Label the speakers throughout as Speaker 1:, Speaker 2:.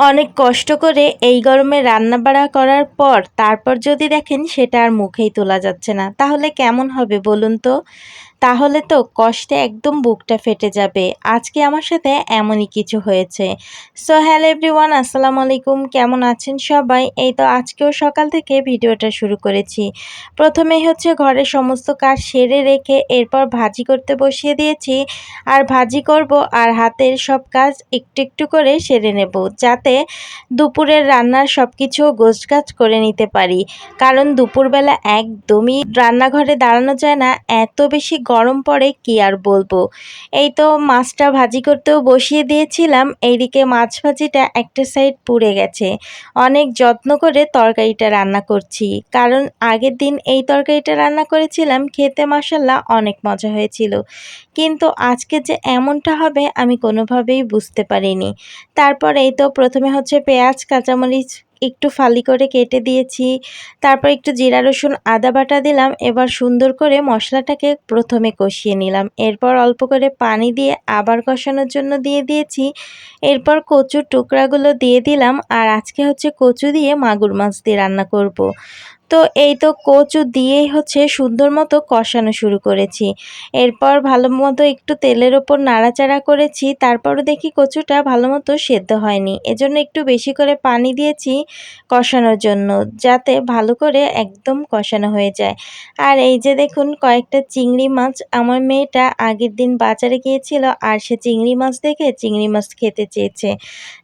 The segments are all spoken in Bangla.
Speaker 1: অনেক কষ্ট করে এই গরমে রান্না বাড়া করার পর তারপর যদি দেখেন সেটা আর মুখেই তোলা যাচ্ছে না। তাহলে কেমন হবে বলুন তো? তাহলে তো কষ্টে একদম বুকটা ফেটে যাবে। আজকে আমার সাথে এমনই কিছু হয়েছে। সো হ্যালো এভরিওয়ান আসসালামু আলাইকুম। কেমন আছেন সবাই? এই তো আজকেও সকাল থেকে ভিডিওটা শুরু করেছি। প্রথমেই হচ্ছে ঘরের সমস্ত কাজ সেরে রেখে এরপর ভাজি করতে বসিয়ে দিয়েছি। আর ভাজি করব আর হাতের সব কাজ একটু একটু করে সেরে নেব, যাতে দুপুরের রান্নার সব কিছু গোছগাছ করে নিতে পারি। কারণ দুপুরবেলা একদমই রান্নাঘরে দাঁড়ানো যায় না, এত বেশি গরম পড়ে কি আর বলব? এই তো মাছটা ভাজি করতেও বসিয়ে দিয়েছিলাম, এইদিকে মাছ ভাজিটা একটা সাইড পুড়ে গেছে। অনেক যত্ন করে তরকারিটা রান্না করছি, কারণ আগের দিন এই তরকারিটা রান্না করেছিলাম, খেতে মশাল্লা অনেক মজা হয়েছিল। কিন্তু আজকে যে এমনটা হবে আমি কোনোভাবেই বুঝতে পারিনি। তারপর এই তো প্রথমে হচ্ছে পেঁয়াজ, কাঁচামরিচ একটু ফালি করে কেটে দিয়েছি। তারপর একটু জিরা, রসুন, আদা বাটা দিলাম। এবার সুন্দর করে মশলাটাকে প্রথমে কষিয়ে নিলাম। এরপর অল্প করে পানি দিয়ে আবার কষানোর জন্য দিয়ে দিয়েছি। এরপর কচুর টুকরাগুলো দিয়ে দিলাম। আর আজকে হচ্ছে কচু দিয়ে মাগুর মাছ দিয়ে রান্না করব। তো এই তো কচু দিয়েই হচ্ছে সুন্দর মতো কষানো শুরু করেছি। এরপর ভালো মতো একটু তেলের ওপর নাড়াচাড়া করেছি, তারপরও দেখি কচুটা ভালো মতো সেদ্ধ হয়নি। এজন্য একটু বেশি করে পানি দিয়েছি কষানোর জন্য, যাতে ভালো করে একদম কষানো হয়ে যায়। আর এই যে দেখুন, কয়েকটা চিংড়ি মাছ আমার মেয়েটা আগের দিন বাজারে গিয়েছিল, আর সে চিংড়ি মাছ দেখে চিংড়ি মাছ খেতে চেয়েছে।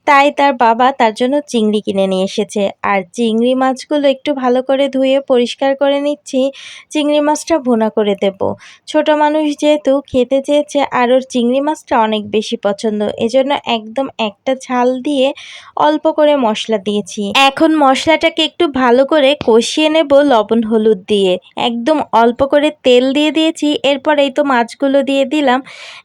Speaker 1: তাই তার বাবা তার জন্য চিংড়ি কিনে নিয়ে এসেছে। আর চিংড়ি মাছগুলো একটু ভালো করে ধুয়ে পরিষ্কার করে নিচ্ছি, চিংড়ি মাছটা ভুনা করে দেব। ছোট মানুষ যেহেতু খেতে চেয়েছে, আর ওর চিংড়ি মাছটা অনেক বেশি পছন্দ। এজন্য একদম একটা ঝাল দিয়ে অল্প করে মশলা দিয়েছি। এখন মশলাটাকে একটু ভালো করে কষিয়ে নেব লবণ হলুদ দিয়ে। একদম অল্প করে তেল দিয়ে দিয়েছি, এরপর এই তো মাছগুলো দিয়ে দিলাম।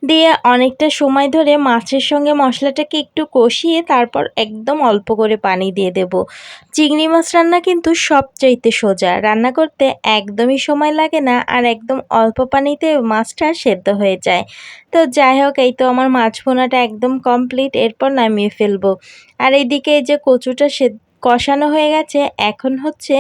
Speaker 1: দিয়ে অনেকটা সময় ধরে মাছের সঙ্গে মশলাটাকে একটু কষিয়ে তারপর একদম অল্প করে পানি দিয়ে দেব। চিংড়ি মাছ রান্না কিন্তু সবচাইতে সোজা। রান্না করতে একদমই সময় লাগে না আর একদম অল্প পানিতে মাছটা সেদ্ধ হয়ে যায়। তো যাই হোক, এই তো আমার মাছ ভোনাটা একদম কমপ্লিট এরপর নামিয়ে ফেলব। আর এইদিকে এই যে কচুটা সেদ্ধ কষানো হয়ে গেছে। এখন হচ্ছে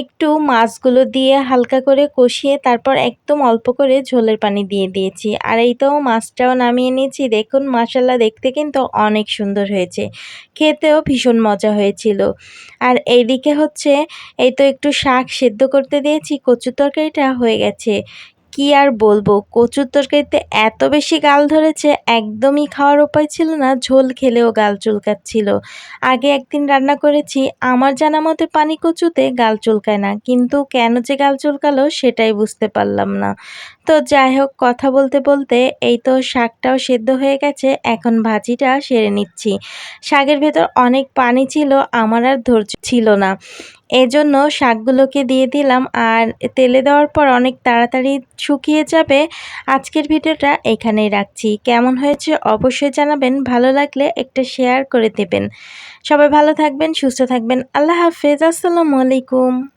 Speaker 1: একটু মাছগুলো দিয়ে হালকা করে কষিয়ে তারপর একদম অল্প করে ঝোলের পানি দিয়ে দিয়েছি। আর এই তো মাছটাও নামিয়ে নিয়েছি। দেখুন মাসাল্লা দেখতে কিন্তু অনেক সুন্দর হয়েছে। খেতেও ভীষণ মজা হয়েছিল। আর এইদিকে হচ্ছে এই তো একটু শাক সেদ্ধ করতে দিয়েছি। কচু তরকারিটা হয়ে গেছে। কি আর বলব? কচুর তরকারিতে এত বেশি গাল ধরেছে, একদমই খাওয়ার উপায় ছিল না, ঝোল খেলেও গাল চুলকাচ্ছিল। আগে একদিন রান্না করেছি, আমার জানা মতে পানি কচুতে গাল চুলকায় না, কিন্তু কেন যে গাল চুলকালো সেটাই বুঝতে পারলাম না। তো যাই হোক, কথা বলতে বলতে এই তো শাকটাও সেদ্ধ হয়ে গেছে, এখন ভাজিটা সেরে নিচ্ছি। শাকের ভেতর অনেক পানি ছিল, আমার আর ধৈর্য ছিল না। এজন্য শাকগুলোকে দিয়ে দিলাম আর তেলে দেওয়ার পর অনেক তাড়াতাড়ি শুকিয়ে যাবে। আজকের ভিডিওটা এখানেই রাখছি। কেমন হয়েছে অবশ্যই জানাবেন। ভালো লাগলে একটা শেয়ার করে দেবেন। সবাই ভালো থাকবেন, সুস্থ থাকবেন। আল্লাহ হাফেজ। আসসালামু আলাইকুম।